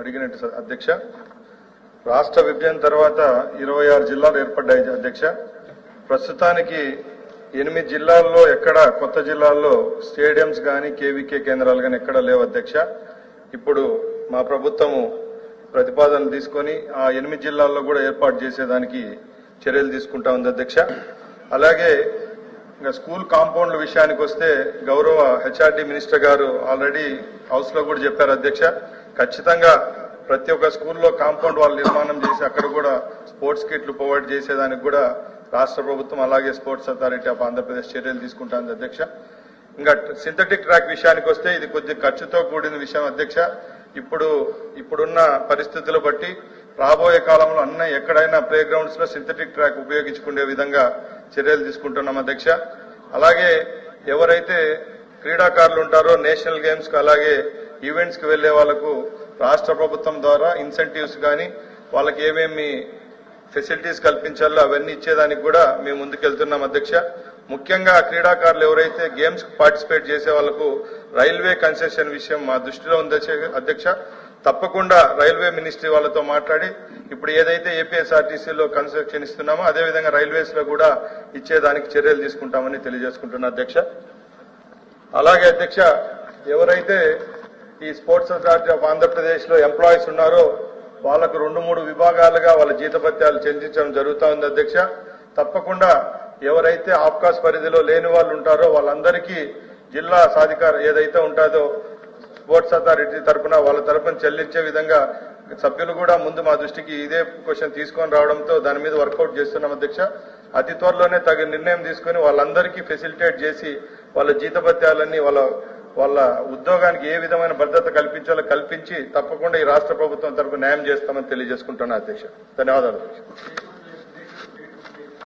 అడిగినట్టు అధ్యక్ష రాష్ట్ర విభజన తర్వాత ఇరవై ఆరు జిల్లాలు ఏర్పడ్డాయి అధ్యక్ష. ప్రస్తుతానికి ఎనిమిది జిల్లాల్లో ఎక్కడ కొత్త జిల్లాల్లో స్టేడియంస్ కానీ కేవీకే కేంద్రాలు కానీ ఎక్కడ లేవు అధ్యక్ష. ఇప్పుడు మా ప్రభుత్వము ప్రతిపాదన తీసుకొని ఆ ఎనిమిది జిల్లాల్లో కూడా ఏర్పాటు చేసేదానికి చర్యలు తీసుకుంటా ఉంది అధ్యక్ష. అలాగే ఇంకా స్కూల్ కాంపౌండ్ల విషయానికి వస్తే గౌరవ హెచ్ఆర్డి మినిస్టర్ గారు ఆల్రెడీ హౌస్లో కూడా చెప్పారు అధ్యక్ష. ఖచ్చితంగా ప్రతి ఒక్క స్కూల్లో కాంపౌండ్ వాళ్ళు నిర్మాణం చేసి అక్కడ కూడా స్పోర్ట్స్ కిట్లు ప్రొవైడ్ చేసేదానికి కూడా రాష్ట్ర ప్రభుత్వం అలాగే స్పోర్ట్స్ అథారిటీ ఆఫ్ ఆంధ్రప్రదేశ్ చర్యలు తీసుకుంటాంది అధ్యక్ష. ఇంకా సింథటిక్ ట్రాక్ విషయానికి వస్తే ఇది కొద్ది ఖర్చుతో కూడిన విషయం అధ్యక్ష. ఇప్పుడు ఇప్పుడున్న పరిస్థితులు బట్టి రాబోయే కాలంలో అన్న ఎక్కడైనా ప్లే గ్రౌండ్స్లో సింథటిక్ ట్రాక్ ఉపయోగించుకునే విధంగా చర్యలు తీసుకుంటున్నాం అధ్యక్ష. అలాగే ఎవరైతే క్రీడాకారులు ఉంటారో నేషనల్ గేమ్స్కు అలాగే ఈవెంట్స్కి వెళ్ళే వాళ్ళకు రాష్ట్ర ప్రభుత్వం ద్వారా ఇన్సెంటివ్స్ కానీ వాళ్ళకి ఏమేమి ఫెసిలిటీస్ కల్పించాలో అవన్నీ ఇచ్చేదానికి కూడా మేము ముందుకెళ్తున్నాం అధ్యక్ష. ముఖ్యంగా క్రీడాకారులు ఎవరైతే గేమ్స్ పార్టిసిపేట్ చేసే వాళ్ళకు రైల్వే కన్సెషన్ విషయం మా దృష్టిలో ఉంది అధ్యక్ష- అధ్యక్ష. తప్పకుండా రైల్వే మినిస్ట్రీ వాళ్ళతో మాట్లాడి ఇప్పుడు ఏదైతే ఏపీఎస్ఆర్టీసీలో కన్స్ట్రక్షన్ ఇస్తున్నామో అదేవిధంగా రైల్వేస్లో కూడా ఇచ్చేదానికి చర్యలు తీసుకుంటామని తెలియజేసుకుంటున్నా అధ్యక్ష. అలాగే అధ్యక్ష ఎవరైతే ఈ స్పోర్ట్స్ అథారిటీ ఆఫ్ ఆంధ్రప్రదేశ్లో ఎంప్లాయీస్ ఉన్నారో. వాళ్ళకు రెండు మూడు విభాగాలుగా వాళ్ళ జీతభత్యాలు చెల్లించడం జరుగుతూ ఉంది అధ్యక్ష. తప్పకుండా ఎవరైతే ఆఫ్కాస్ పరిధిలో లేని వాళ్ళు ఉంటారో వాళ్ళందరికీ జిల్లా సాధికార ఏదైతే ఉంటుందో స్పోర్ట్స్ అథారిటీ తరపున వాళ్ళ తరపున చెల్లించే విధంగా సభ్యులు కూడా ముందు మా దృష్టికి ఇదే క్వశ్చన్ తీసుకొని రావడంతో దాని మీద వర్కౌట్ చేస్తున్నాం అధ్యక్ష. అతి త్వరలోనే తగిన నిర్ణయం తీసుకొని వాళ్ళందరికీ ఫెసిలిటేట్ చేసి వాళ్ళ జీతభత్యాలన్నీ వాళ్ళ వాళ్ళ ఉద్యోగానికి ఏ విధమైన భద్రత కల్పించాలో కల్పించి తప్పకుండా ఈ రాష్ట్ర ప్రభుత్వం తరపు న్యాయం చేస్తామని తెలియజేసుకుంటున్నా అధ్యక్ష. ధన్యవాదాలు అధ్యక్ష.